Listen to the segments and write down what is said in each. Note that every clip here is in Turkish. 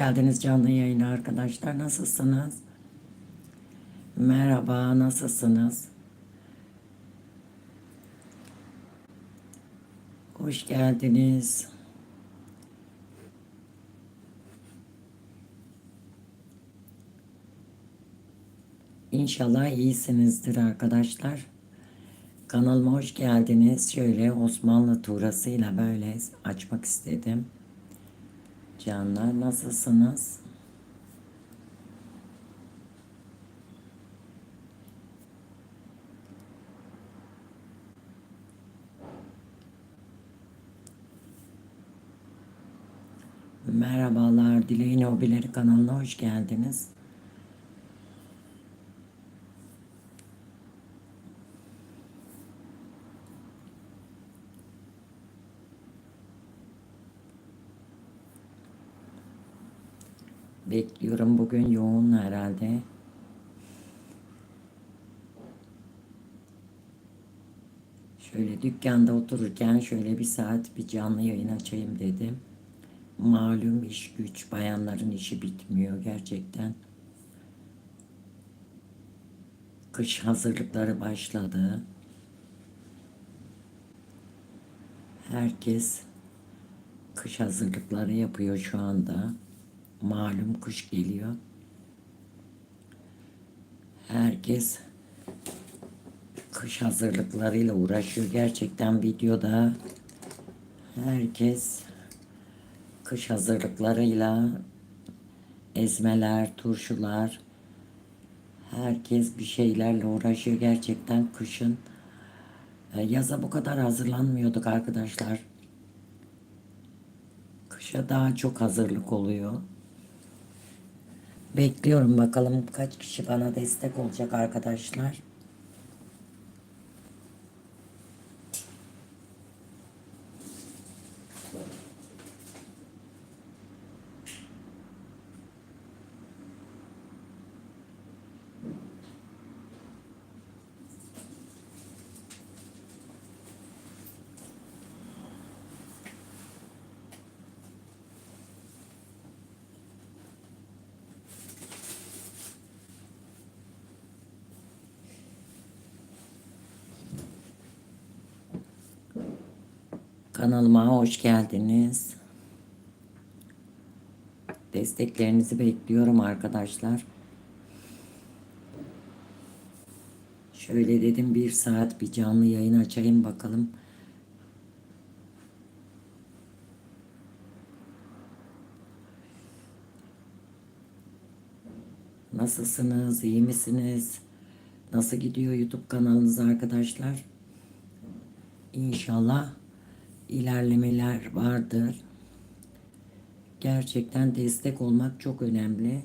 geldiniz canlı yayına arkadaşlar. Nasılsınız? Merhaba, nasılsınız? Hoş geldiniz. İnşallah iyisinizdir arkadaşlar. Kanalıma hoş geldiniz. Şöyle Osmanlı turasıyla böyle açmak istedim. Canlar nasılsınız? Merhabalar, Dileğin Hobileri kanalına hoş geldiniz. Bekliyorum bugün yoğun herhalde. Şöyle dükkanda otururken şöyle bir saat bir canlı yayın açayım dedim. Malum iş güç bayanların işi bitmiyor gerçekten. Kış hazırlıkları başladı. Herkes kış hazırlıkları yapıyor şu anda. Malum kış geliyor. Herkes kış hazırlıklarıyla uğraşıyor. Gerçekten videoda herkes kış hazırlıklarıyla ezmeler, turşular herkes bir şeylerle uğraşıyor. Gerçekten kışın e, yaza bu kadar hazırlanmıyorduk arkadaşlar. Kışa daha çok hazırlık oluyor. Bekliyorum bakalım kaç kişi bana destek olacak arkadaşlar. Kanalıma hoş geldiniz. Desteklerinizi bekliyorum arkadaşlar. Şöyle dedim bir saat bir canlı yayın açayım bakalım. Nasılsınız? İyi misiniz? Nasıl gidiyor YouTube kanalınız arkadaşlar? İnşallah ilerlemeler vardır. Gerçekten destek olmak çok önemli.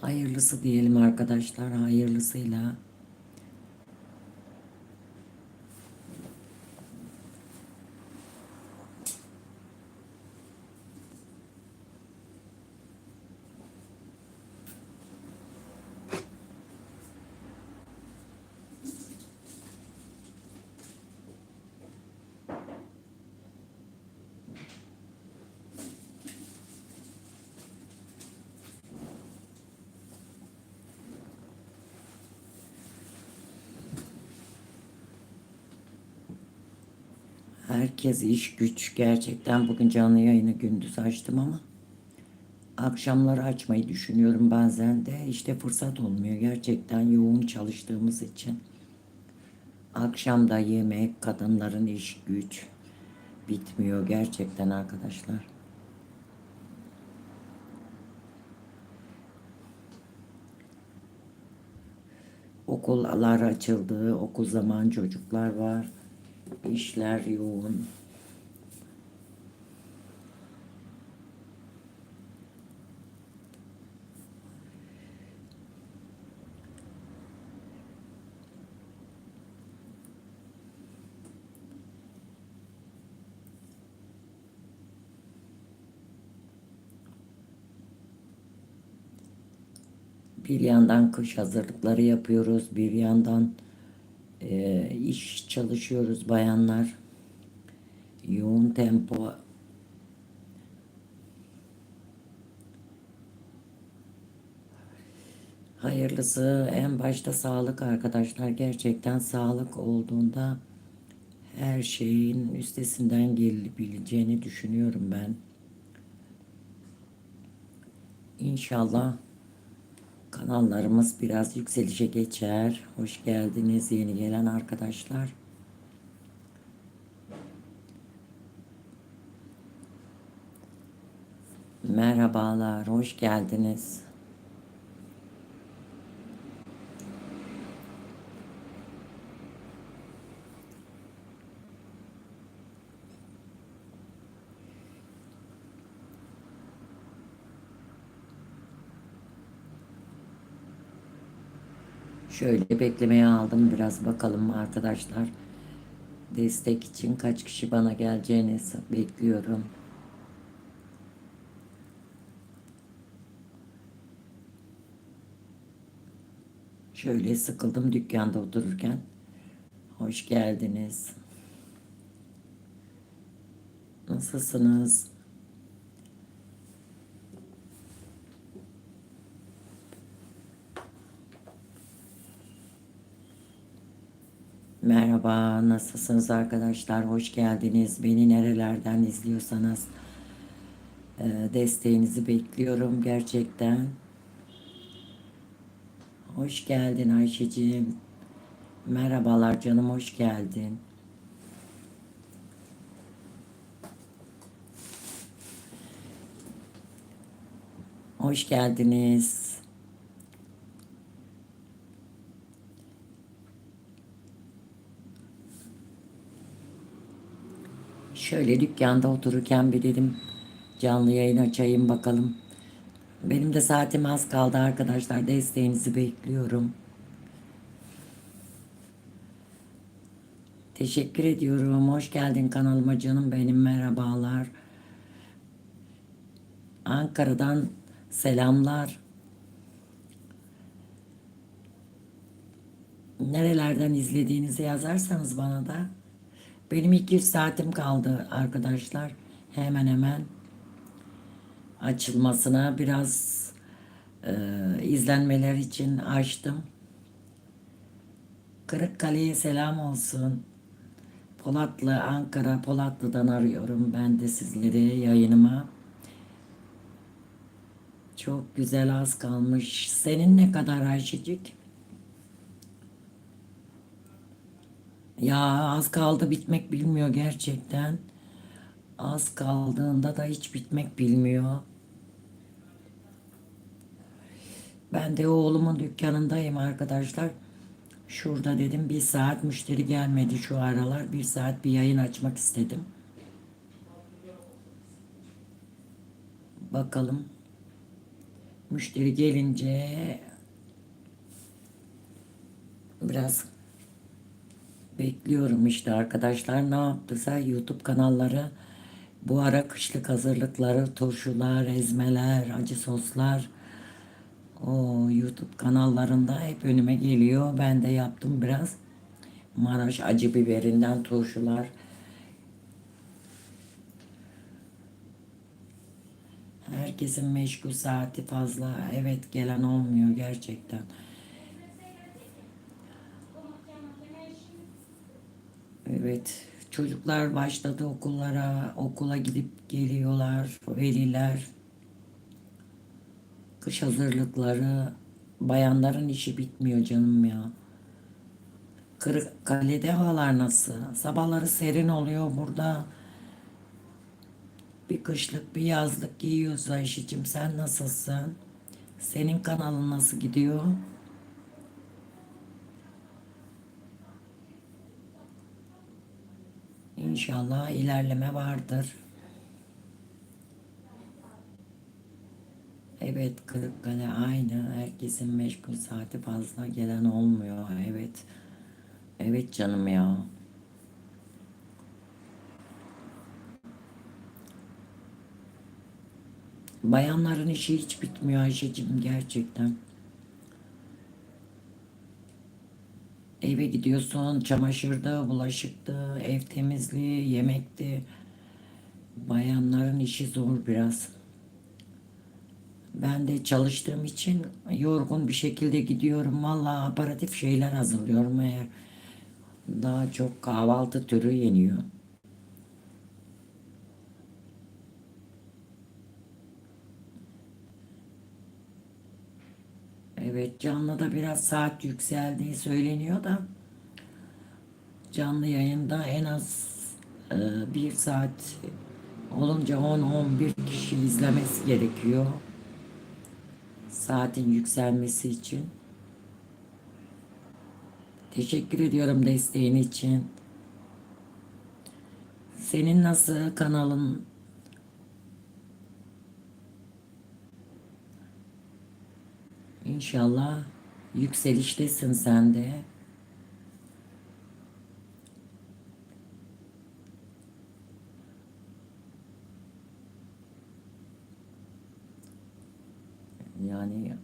Hayırlısı diyelim arkadaşlar, hayırlısıyla. Herkes iş güç gerçekten bugün canlı yayını gündüz açtım ama akşamları açmayı düşünüyorum bazen de işte fırsat olmuyor gerçekten yoğun çalıştığımız için. Akşamda yemek, kadınların iş güç bitmiyor gerçekten arkadaşlar. Okullar açıldı, okul zaman çocuklar var. İşler yoğun. Bir yandan kış hazırlıkları yapıyoruz, bir yandan e, iş çalışıyoruz bayanlar. Yoğun tempo Hayırlısı en başta sağlık arkadaşlar. Gerçekten sağlık olduğunda her şeyin üstesinden gelebileceğini düşünüyorum ben. İnşallah kanallarımız biraz yükselişe geçer. Hoş geldiniz yeni gelen arkadaşlar. Merhabalar, hoş geldiniz. Şöyle beklemeye aldım biraz bakalım arkadaşlar. Destek için kaç kişi bana geleceğini bekliyorum. Şöyle sıkıldım dükkanda otururken. Hoş geldiniz. Nasılsınız? Merhaba, nasılsınız arkadaşlar? Hoş geldiniz. Beni nerelerden izliyorsanız e, desteğinizi bekliyorum gerçekten. Hoş geldin Ayşe'ciğim. Merhabalar canım, hoş geldin. Hoş geldiniz. Şöyle dükkanda otururken bir dedim canlı yayın açayım bakalım. Benim de saatim az kaldı arkadaşlar. Desteğinizi bekliyorum. Teşekkür ediyorum. Hoş geldin kanalıma canım benim. Merhabalar. Ankara'dan selamlar. Nerelerden izlediğinizi yazarsanız bana da. Benim 200 saatim kaldı arkadaşlar. Hemen hemen açılmasına biraz e, izlenmeler için açtım. Kırıkkale'ye selam olsun. Polatlı, Ankara, Polatlı'dan arıyorum ben de sizleri yayınıma. Çok güzel az kalmış. Senin ne kadar Ayşecik? Ya az kaldı bitmek bilmiyor gerçekten. Az kaldığında da hiç bitmek bilmiyor. Ben de oğlumun dükkanındayım arkadaşlar. Şurada dedim bir saat müşteri gelmedi şu aralar. Bir saat bir yayın açmak istedim. Bakalım. Müşteri gelince biraz bekliyorum işte arkadaşlar. Ne yaptıysa YouTube kanalları bu ara kışlık hazırlıkları, turşular, ezmeler, acı soslar o YouTube kanallarında hep önüme geliyor. Ben de yaptım biraz. Maraş acı biberinden turşular. Herkesin meşgul saati fazla. Evet gelen olmuyor gerçekten. Evet çocuklar başladı okullara. Okula gidip geliyorlar. Veliler. Kış hazırlıkları. Bayanların işi bitmiyor canım ya. Kırıkkale'de havalar nasıl? Sabahları serin oluyor burada. Bir kışlık bir yazlık giyiyoruz Ayşe'cim. Sen nasılsın? Senin kanalın nasıl gidiyor? İnşallah ilerleme vardır. Evet Kırıkkale aynı. Herkesin meşgul saati fazla gelen olmuyor. Evet. Evet canım ya. Bayanların işi hiç bitmiyor Ayşe'cim gerçekten. Eve gidiyorsun, çamaşırda, bulaşıktı, ev temizliği, yemekti. Bayanların işi zor biraz. Ben de çalıştığım için yorgun bir şekilde gidiyorum. Vallahi aparatif şeyler hazırlıyorum eğer. Daha çok kahvaltı türü yeniyor. Evet canlı da biraz saat yükseldiği söyleniyor da canlı yayında en az e, bir saat olunca 10-11 kişi izlemesi gerekiyor. Saatin yükselmesi için. Teşekkür ediyorum desteğin için. Senin nasıl kanalın? İnşallah yükseliştesin sen de. Yani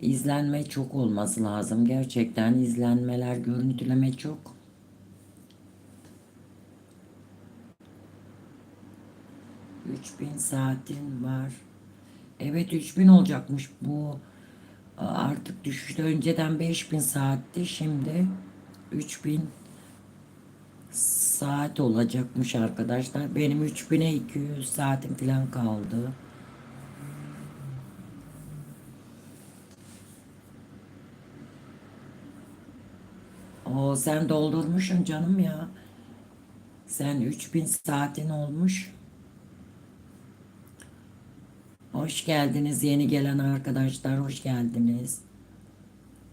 izlenme çok olması lazım. Gerçekten izlenmeler, görüntüleme çok. Üç bin saatin var. Evet 3000 olacakmış bu. Artık düşüşte önceden 5000 saatti. Şimdi 3000 saat olacakmış arkadaşlar. Benim 3000'e 200 saatim falan kaldı. O sen doldurmuşsun canım ya. Sen 3000 saatin olmuş. Hoş geldiniz yeni gelen arkadaşlar. Hoş geldiniz.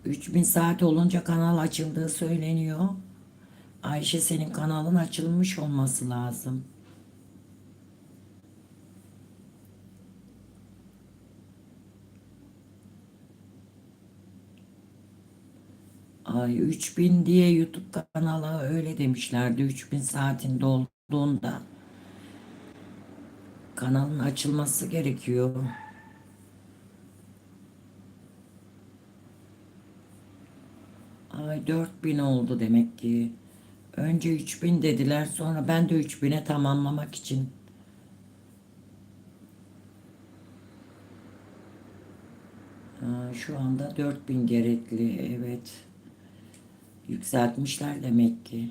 3000 saat olunca kanal açıldığı söyleniyor. Ayşe senin kanalın açılmış olması lazım. Ay 3000 diye YouTube kanalı öyle demişlerdi. 3000 saatin dolduğunda kanalın açılması gerekiyor. Ay 4000 oldu demek ki. Önce 3000 dediler sonra ben de 3000'e tamamlamak için Aa, şu anda 4000 gerekli evet. Yükseltmişler demek ki.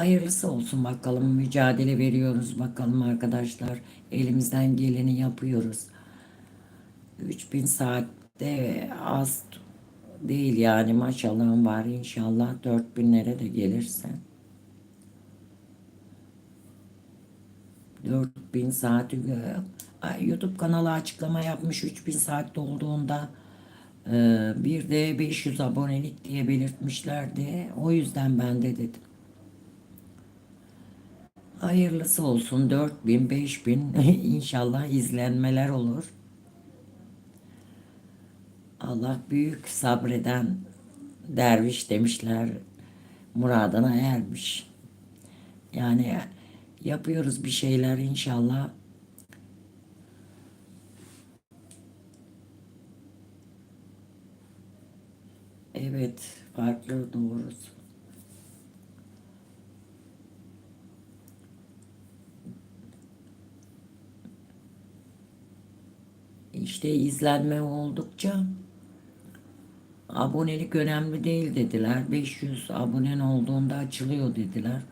Hayırlısı olsun bakalım. Mücadele veriyoruz bakalım arkadaşlar. Elimizden geleni yapıyoruz. 3000 saatte az değil yani maşallahım var inşallah 4000'lere de gelirse. 4000 saat YouTube kanalı açıklama yapmış 3000 saat dolduğunda e, bir de 500 abonelik diye belirtmişlerdi. O yüzden ben de dedim. Hayırlısı olsun 4000 5000 inşallah izlenmeler olur. Allah büyük sabreden derviş demişler muradına ermiş. Yani yapıyoruz bir şeyler inşallah. Evet, farklı doğrusu. İşte izlenme oldukça abonelik önemli değil dediler. 500 abonen olduğunda açılıyor dediler.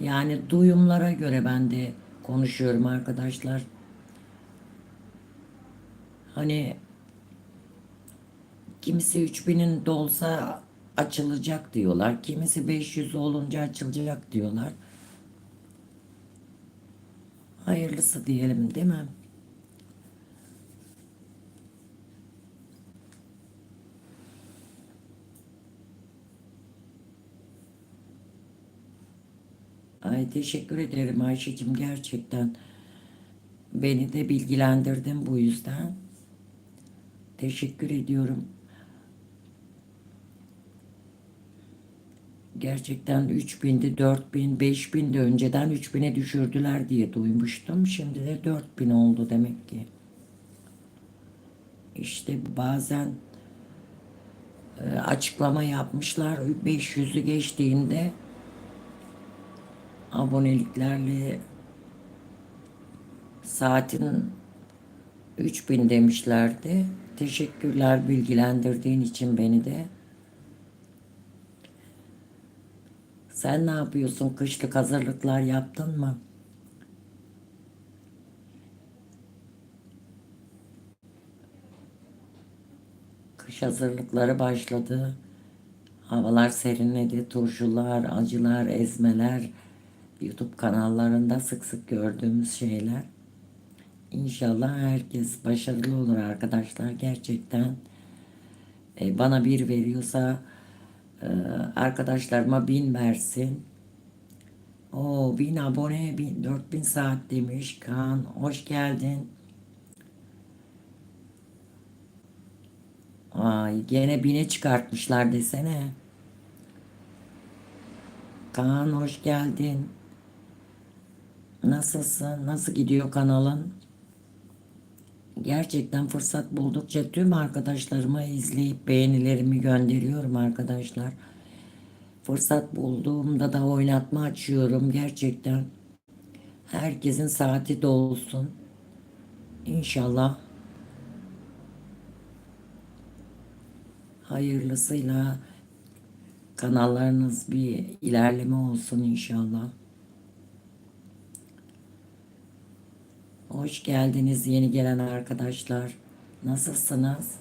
Yani duyumlara göre ben de konuşuyorum arkadaşlar. Hani kimisi 3000'in dolsa açılacak diyorlar. Kimisi 500 olunca açılacak diyorlar. Hayırlısı diyelim değil mi? Ay teşekkür ederim Ayşe'cim gerçekten. Beni de bilgilendirdin bu yüzden. Teşekkür ediyorum. Gerçekten 3000'di, 4000, 5000 de önceden 3000'e düşürdüler diye duymuştum. Şimdi de 4000 oldu demek ki. İşte bazen e, açıklama yapmışlar 500'ü geçtiğinde aboneliklerle Saatin 3000 demişlerdi. Teşekkürler bilgilendirdiğin için beni de. Sen ne yapıyorsun? Kışlık hazırlıklar yaptın mı? Kış hazırlıkları başladı. Havalar serinledi. Turşular, acılar, ezmeler YouTube kanallarında sık sık gördüğümüz şeyler. İnşallah herkes başarılı olur arkadaşlar. Gerçekten e, bana bir veriyorsa e, arkadaşlarıma bin versin. O bin abone, bin, 4000 saat demiş Kaan. Hoş geldin. Ay gene bine çıkartmışlar desene. Kaan hoş geldin. Nasılsın? Nasıl gidiyor kanalın? Gerçekten fırsat buldukça tüm arkadaşlarıma izleyip beğenilerimi gönderiyorum arkadaşlar. Fırsat bulduğumda da oynatma açıyorum gerçekten. Herkesin saati dolsun. İnşallah hayırlısıyla kanallarınız bir ilerleme olsun inşallah. Hoş geldiniz yeni gelen arkadaşlar. Nasılsınız?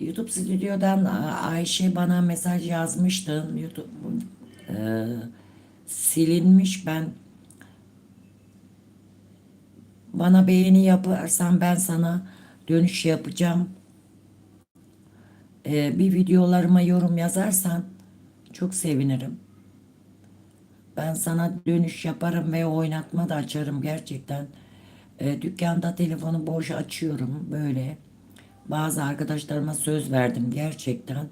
YouTube stüdyodan Ayşe bana mesaj yazmıştı. YouTube e, silinmiş ben bana beğeni yaparsan ben sana dönüş yapacağım. E, bir videolarıma yorum yazarsan çok sevinirim. Ben sana dönüş yaparım ve oynatma da açarım gerçekten. E, dükkanda telefonu boş açıyorum böyle. Bazı arkadaşlarıma söz verdim gerçekten.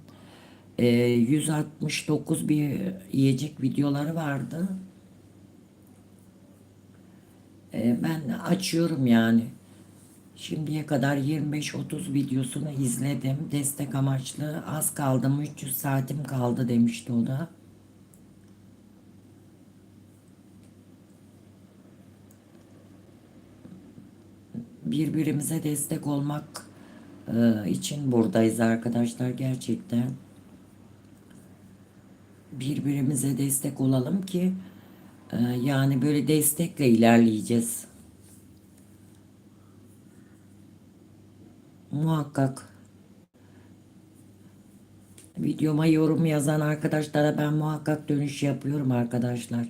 E, 169 bir yiyecek videoları vardı. E, ben açıyorum yani. Şimdiye kadar 25-30 videosunu izledim. Destek amaçlı. Az kaldım. 300 saatim kaldı demişti o da. Birbirimize destek olmak e, için buradayız arkadaşlar gerçekten. Birbirimize destek olalım ki e, yani böyle destekle ilerleyeceğiz. Muhakkak videoma yorum yazan arkadaşlara ben muhakkak dönüş yapıyorum arkadaşlar.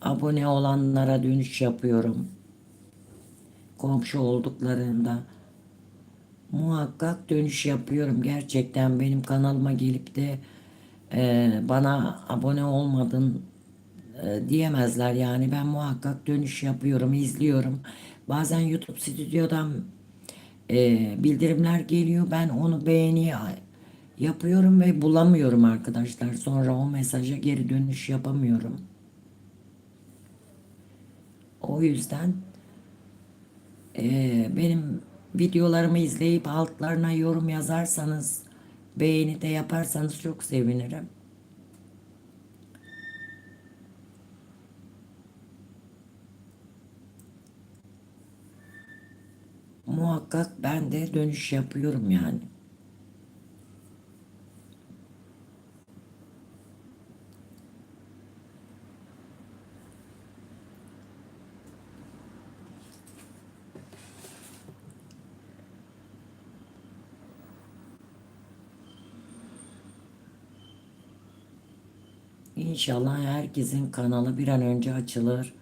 Abone olanlara dönüş yapıyorum. Komşu olduklarında muhakkak dönüş yapıyorum. Gerçekten benim kanalıma gelip de e, bana abone olmadın e, diyemezler yani ben muhakkak dönüş yapıyorum, izliyorum. Bazen YouTube stüdyodan e, bildirimler geliyor. Ben onu beğeni yapıyorum ve bulamıyorum arkadaşlar. Sonra o mesaja geri dönüş yapamıyorum. O yüzden e, benim videolarımı izleyip altlarına yorum yazarsanız, beğeni de yaparsanız çok sevinirim. Muhakkak ben de dönüş yapıyorum yani. İnşallah herkesin kanalı bir an önce açılır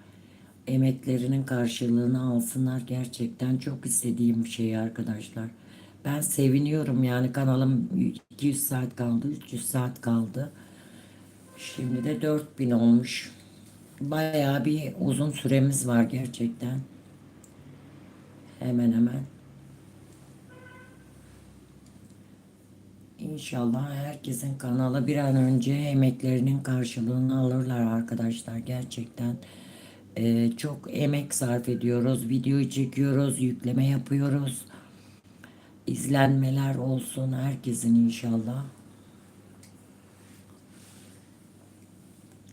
emeklerinin karşılığını alsınlar gerçekten çok istediğim bir şey arkadaşlar. Ben seviniyorum yani kanalım 200 saat kaldı 300 saat kaldı. Şimdi de 4000 olmuş. Bayağı bir uzun süremiz var gerçekten. Hemen hemen. İnşallah herkesin kanalı bir an önce emeklerinin karşılığını alırlar arkadaşlar gerçekten. Ee, çok emek sarf ediyoruz. Videoyu çekiyoruz, yükleme yapıyoruz. İzlenmeler olsun herkesin inşallah.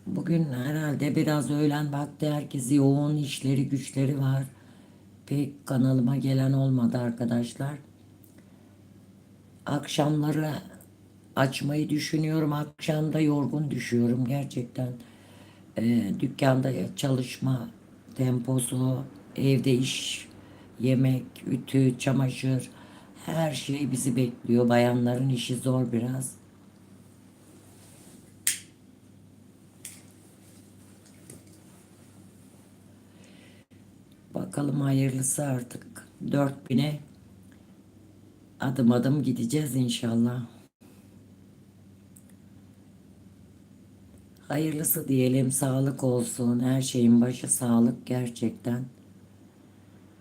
Bugün herhalde biraz öğlen vakti herkesi yoğun işleri güçleri var. Pek kanalıma gelen olmadı arkadaşlar. Akşamları açmayı düşünüyorum. Akşamda yorgun düşüyorum gerçekten. Ee, dükkanda çalışma temposu, evde iş, yemek, ütü, çamaşır her şey bizi bekliyor. Bayanların işi zor biraz. Bakalım hayırlısı artık. 4000'e adım adım gideceğiz inşallah. Hayırlısı diyelim, sağlık olsun. Her şeyin başı sağlık gerçekten.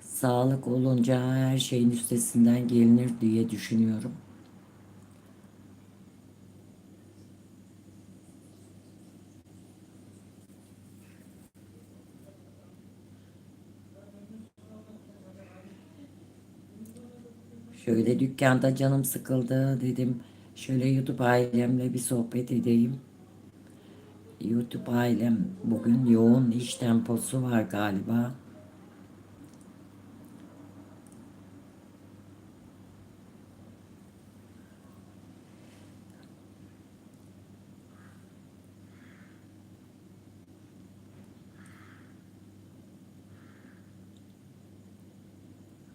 Sağlık olunca her şeyin üstesinden gelinir diye düşünüyorum. Şöyle dükkanda canım sıkıldı dedim. Şöyle YouTube ailemle bir sohbet edeyim. YouTube ailem bugün yoğun iş temposu var galiba.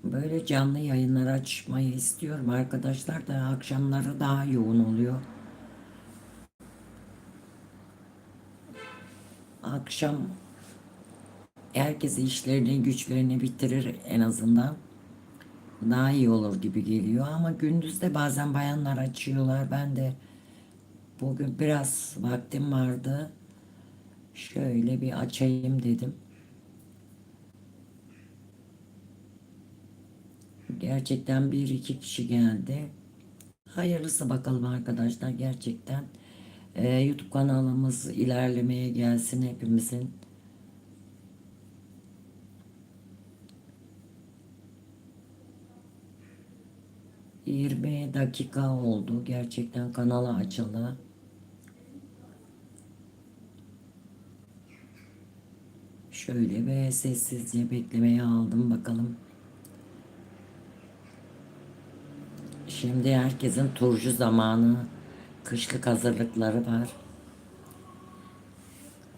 Böyle canlı yayınlar açmayı istiyorum arkadaşlar da akşamları daha yoğun oluyor. Akşam herkes işlerini güçlerini bitirir en azından. Daha iyi olur gibi geliyor ama gündüz de bazen bayanlar açıyorlar. Ben de bugün biraz vaktim vardı. Şöyle bir açayım dedim. Gerçekten bir iki kişi geldi. Hayırlısı bakalım arkadaşlar gerçekten. Ee, YouTube kanalımız ilerlemeye gelsin hepimizin. Yirmi dakika oldu. Gerçekten kanala açıldı. Şöyle ve sessizce beklemeye aldım bakalım. Şimdi herkesin turcu zamanı, kışlık hazırlıkları var.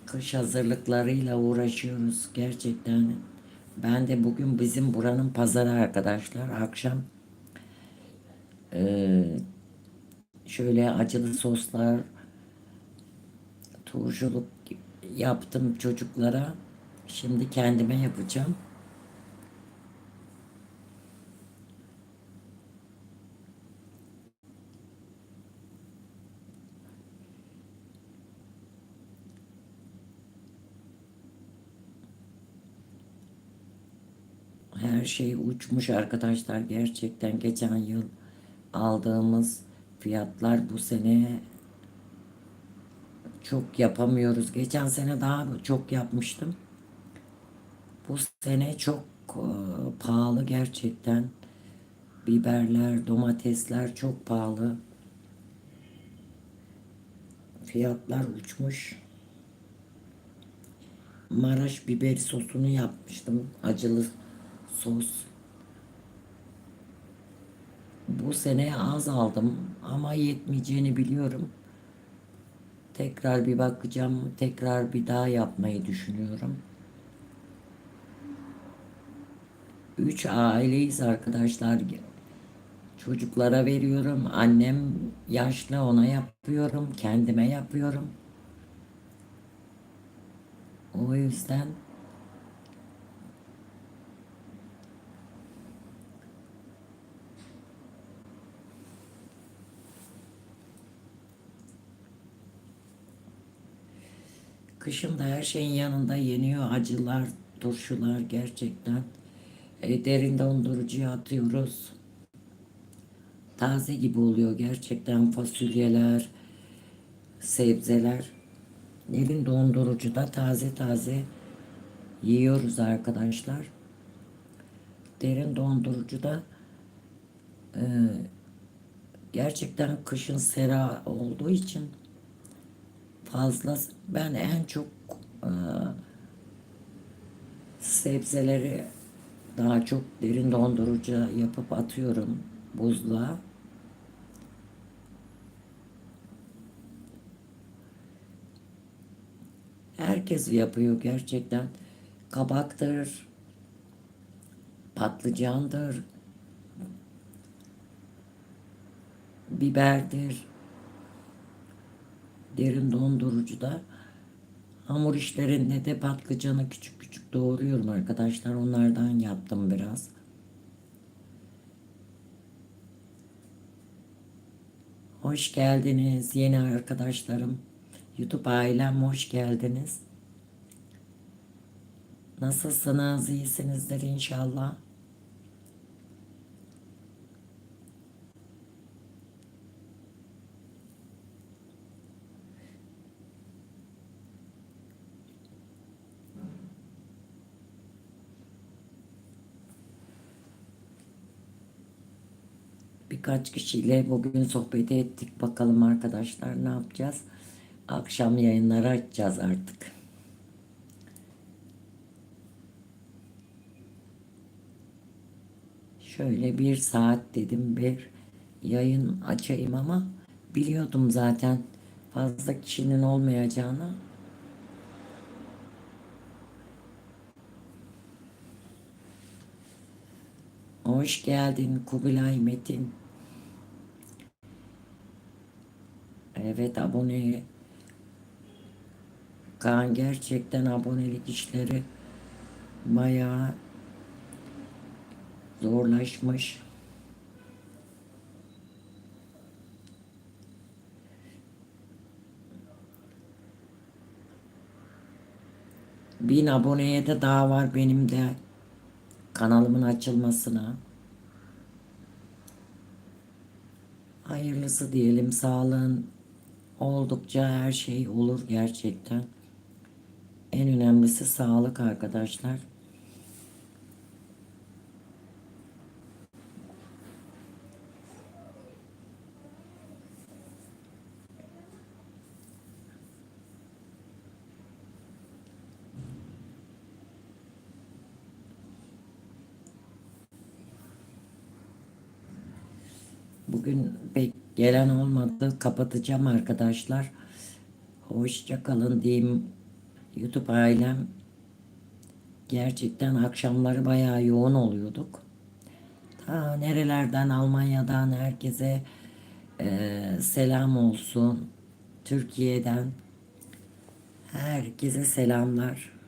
Kış hazırlıklarıyla uğraşıyoruz gerçekten. Ben de bugün bizim buranın pazarı arkadaşlar. Akşam eee, şöyle acılı soslar, turşuluk yaptım çocuklara. Şimdi kendime yapacağım. Her şey uçmuş arkadaşlar. Gerçekten geçen yıl aldığımız fiyatlar bu sene çok yapamıyoruz. Geçen sene daha çok yapmıştım. Bu sene çok e, pahalı gerçekten. Biberler, domatesler çok pahalı. Fiyatlar uçmuş. Maraş biber sosunu yapmıştım. Acılı sos. Bu sene az aldım ama yetmeyeceğini biliyorum. Tekrar bir bakacağım. Tekrar bir daha yapmayı düşünüyorum. Üç aileyiz arkadaşlar. Çocuklara veriyorum. Annem yaşlı ona yapıyorum. Kendime yapıyorum. O yüzden Kışın da her şeyin yanında yeniyor. Acılar, turşular gerçekten. E, derin dondurucuya atıyoruz. Taze gibi oluyor gerçekten fasulyeler, sebzeler. Derin dondurucuda taze taze yiyoruz arkadaşlar. Derin dondurucuda e, gerçekten kışın sera olduğu için fazla ben en çok e, sebzeleri daha çok derin dondurucu yapıp atıyorum buzluğa. Herkes yapıyor gerçekten. Kabaktır, patlıcandır, biberdir, derin dondurucuda. Hamur işlerinde de patlıcanı küçük küçük doğruyorum arkadaşlar. Onlardan yaptım biraz. Hoş geldiniz yeni arkadaşlarım. YouTube ailem hoş geldiniz. Nasılsınız? İyisinizdir inşallah. Birkaç kişiyle bugün sohbet ettik. Bakalım arkadaşlar ne yapacağız? Akşam yayınları açacağız artık. Şöyle bir saat dedim bir yayın açayım ama biliyordum zaten fazla kişinin olmayacağını. Hoş geldin Kubilay Metin. Evet abone Kaan gerçekten abonelik işleri bayağı zorlaşmış. Bin aboneye de daha var benim de kanalımın açılmasına. Hayırlısı diyelim sağlığın oldukça her şey olur gerçekten. En önemlisi sağlık arkadaşlar. Bugün pek gelen olmadı. Kapatacağım arkadaşlar. Hoşça kalın diyeyim. YouTube ailem gerçekten akşamları bayağı yoğun oluyorduk. Ta nerelerden Almanya'dan herkese e, selam olsun. Türkiye'den herkese selamlar.